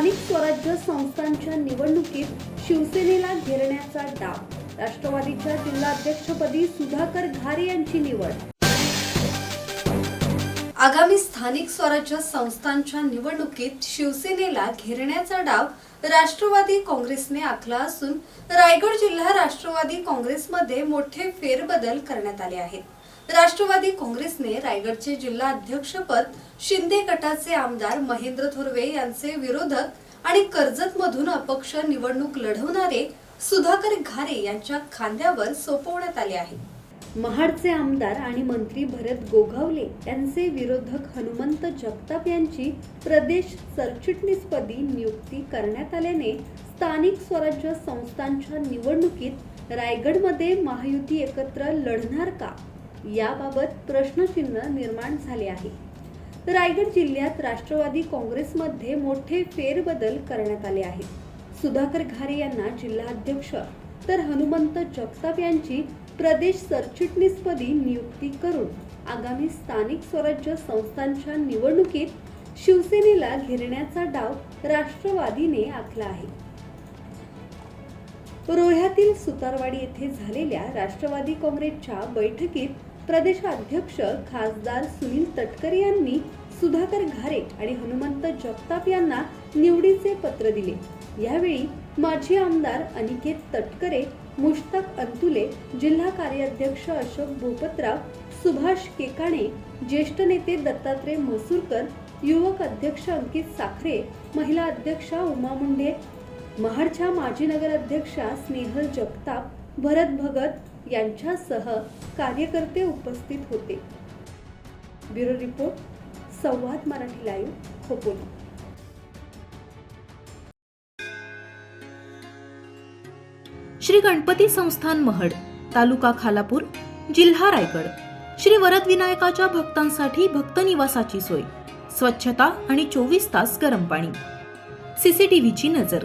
स्वराज्य संस्थांच्या निवडणुकीत शिवसेनेला घेरण्याचा डाव. राष्ट्रवादीच्या जिल्हाध्यक्षपदी सुधाकर घारे यांची निवड. आगामी स्थानिक स्वराज्य संस्थांच्या निवडणुकीत शिवसेनेला घेरण्याचा डाव राष्ट्रवादी काँग्रेसने आखला असून रायगड जिल्हा राष्ट्रवादी काँग्रेसमध्ये मोठे फेरबदल करण्यात आले आहेत. राष्ट्रवादी काँग्रेसने रायगडचे जिल्हा अध्यक्षपद शिंदे गटाचे आमदार महेंद्र थोरवे यांचे विरोधक आणि कर्जतमधून अपक्ष निवडणूक लढवणारे सुधाकर घारे यांच्या खांद्यावर सोपवण्यात आले आहे. महाडचे आमदार आणि मंत्री भरत गोगावले यांचे विरोधक हनुमंत जगताप यांची प्रदेश सरचिटणीसपदी नियुक्ती करण्यात आल्याने स्थानिक स्वराज्य संस्थांच्या निवडणुकीत रायगडमध्ये महायुती एकत्र लढणार का? याबाबत प्रश्नचिन्ह निर्माण झाले आहे. रायगड जिल्ह्यात राष्ट्रवादी काँग्रेसमध्ये मोठे फेरबदल करण्यात आले आहेत. सुधाकर घारे यांना जिल्हाध्यक्ष तर हनुमंत जगताप यांची प्रदेश सरचिटणीसपदी नियुक्ती करून आगामी स्थानिक स्वराज्य संस्थांच्या निवडणुकीत शिवसेनेला घेरण्याचा डाव राष्ट्रवादीने आखला आहे. रोह्यातील सुतारवाडी येथे झालेल्या राष्ट्रवादी काँग्रेसच्या बैठकीत प्रदेशाध्यक्ष खासदार सुनील तटकरे यांनी सुधाकर घारे आणि हनुमंत जगताप यांना निवडीचे पत्र दिले. यावेळी माजी आमदार अनिकेत तटकरे मुश्ताक अंतुले जिल्हा कार्याध्यक्ष अशोक भोपतराव सुभाष केकाणे ज्येष्ठ नेते दत्तात्रय म्हसूरकर युवक अध्यक्ष अंकित साखरे महिला अध्यक्षा उमा मुंढे महाडच्या माजी नगराध्यक्षा स्नेहल जगताप भरत भगत यांच्यासह कार्यकर्ते उपस्थित होते. Bureau report Samvad Marathi live Khopoli. Shri Ganpati संस्थान महड तालुका खालापूर जिल्हा रायगड. श्री वरद विनायकाच्या भक्तांसाठी भक्त निवासाची सोय स्वच्छता आणि चोवीस तास गरम पाणी. सीसीटीव्हीची नजर.